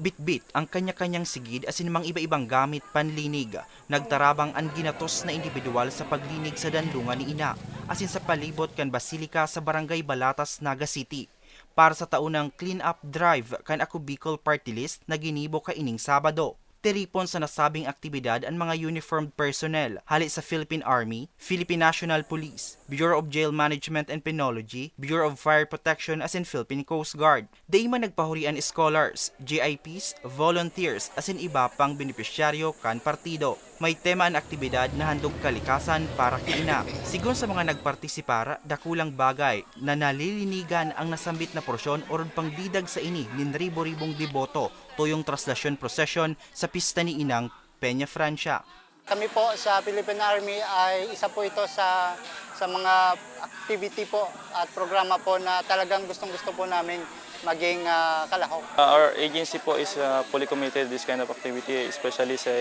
Bitbit ang kanya-kanyang sigid asin mang iba-ibang gamit panlinig. Nagtarabang ang ginatos na individual sa paglinig sa danlungan ni ina asin sa palibot kan basilika sa barangay Balatas, Naga City. Para sa taunang clean up drive kan ako Bicol Party List na ginibo ka ining Sabado. Teripon sa nasabing aktibidad ang mga uniformed personnel hali sa Philippine Army, Philippine National Police, Bureau of Jail Management and Penology, Bureau of Fire Protection as in Philippine Coast Guard. Dayman nagpahurian scholars, GIPs, volunteers as in iba pang benepisyaryo kan partido. May tema ang aktibidad na handog kalikasan para kiina. Sigon sa mga nagpartisipara, dakulang bagay na nalilinigan ang nasambit na porsyon o pang bidag sa ini nin ribo-ribong deboto tuyong traslasyon procession sa pista ni Inang Peña Francia. Kami po sa Philippine Army ay isa po ito sa sa mga activity po at programa po na talagang gustong-gusto po namin maging ah, kalahok. Uh, our agency po is uh, fully committed this kind of activity, especially sa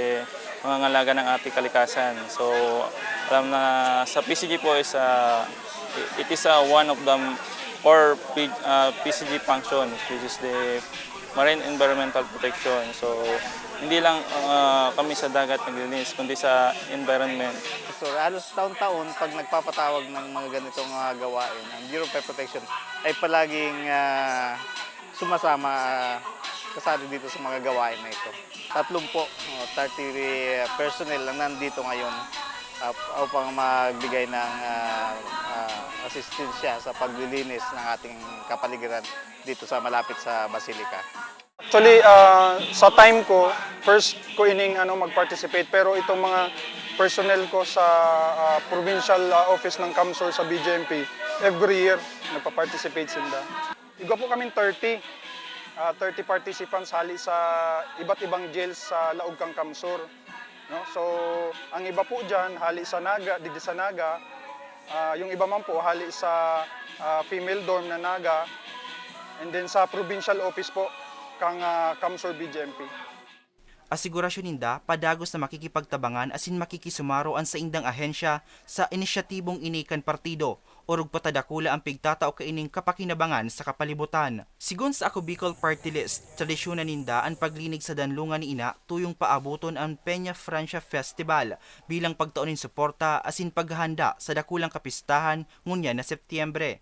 mga ngalaga ng ating kalikasan. So, alam na sa PCG po is uh, it is uh, one of the P, uh, PCG functions, which is the marine environmental protection. So, hindi lang uh, kami sa dagat naglilinis, kundi sa environment. So halos taon-taon pag nagpapatawag ng mga ganitong mga gawain, ang Bureau of Protection ay palaging ah, sumasama ah, kasali dito sa mga gawain na ito. Tatlong po, oh, 30 personnel lang nandito ngayon ah, upang magbigay ng ah, ah, asistensya sa paglilinis ng ating kapaligiran dito sa malapit sa Basilica. Actually, ah, sa time ko, first ko ining ano, mag-participate. Pero itong mga personnel ko sa ah, provincial ah, office ng CAMSOR sa BJMP, every year, nagpa-participate sila. Iga po kaming 30. ah, 30 participants hali sa iba't ibang jails sa Laog kang CAMSOR. No? So, ang iba po dyan, hali sa Naga, didi sa Naga. Ah, yung iba man po, hali sa ah, female dorm na Naga. And then sa provincial office po, kang uh, Kamsor BJMP. Asigurasyon ninda padagos na makikipagtabangan asin makikisumaro ang sa indang ahensya sa inisyatibong inikan partido o patadakula ang pigtatao kaining kapakinabangan sa kapalibutan. Sigon sa Ako Bicol Party List, tradisyonan ninda ang paglinig sa danlungan ni ina tuyong paabuton ang Peña Francia Festival bilang pagtaunin suporta asin paghahanda sa dakulang kapistahan ngunya na Setyembre.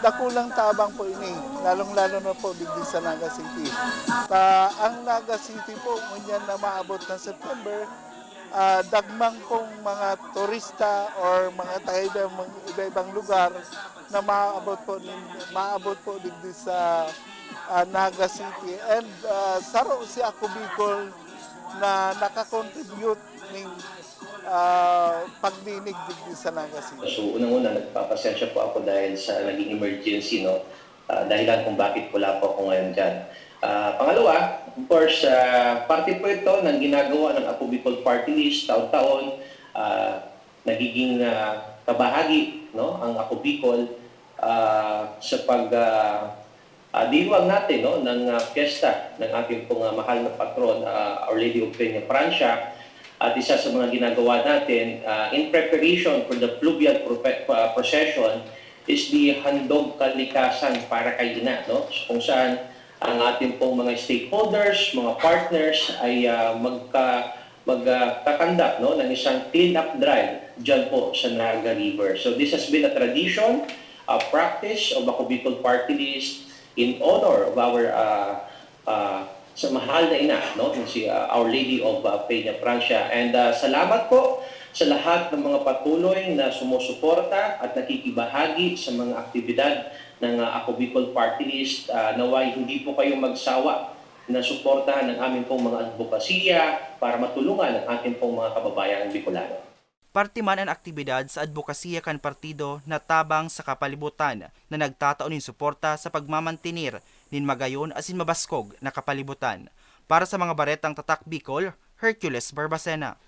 Dakulang tabang po ini, lalong-lalo na po digdi sa Naga City. Ta, ang Naga City po, ngunyan na maabot ng September, ah, dagmang pong mga turista or mga taga iba-ibang lugar na maabot po nin- maabot po digdi sa ah, Naga City and ah, saro si Ako Bicol na nakakontribute ning ah, pagdinig digdi sa Naga City. So unang-una, nagpapasensya po ako dahil sa naging emergency, no? Ah, dahilan kung bakit wala po ako ngayon dyan. Ah, pangalawa, of course, uh, parte po ito ng ginagawa ng Apo Party List taon-taon. ah, nagiging ah, kabahagi no, ang Apo Bicol ah, sa pag ah, ah, diluwag natin no, ng ah, fiesta ng ating pong ah, mahal na patron, ah, Our Lady of Peña Francia. At isa sa mga ginagawa natin uh, in preparation for the fluvial prope- uh, procession is the handog kalikasan para kay ina, no? So, kung saan ang ating pong mga stakeholders, mga partners ay uh, magka magkakanda no ng isang clean up drive diyan po sa Naga River. So this has been a tradition, a practice of Ako Party List in honor of our uh, uh, sa mahal na ina, no? Si uh, Our Lady of uh, Peña Francia. And uh, salamat po sa lahat ng mga patuloy na sumusuporta at nakikibahagi sa mga aktibidad ng uh, Ako Bicol Party List. Uh, naway hindi po kayo magsawa na suportahan ng aming pong mga advokasya para matulungan ang ating pong mga kababayan Bicolano. Parte man ang aktibidad sa advokasya kan partido na tabang sa kapalibutan na nagtataon nin suporta sa pagmamantinir nin magayon asin mabaskog na kapalibutan. Para sa mga baretang tatak Bicol, Hercules Barbacena.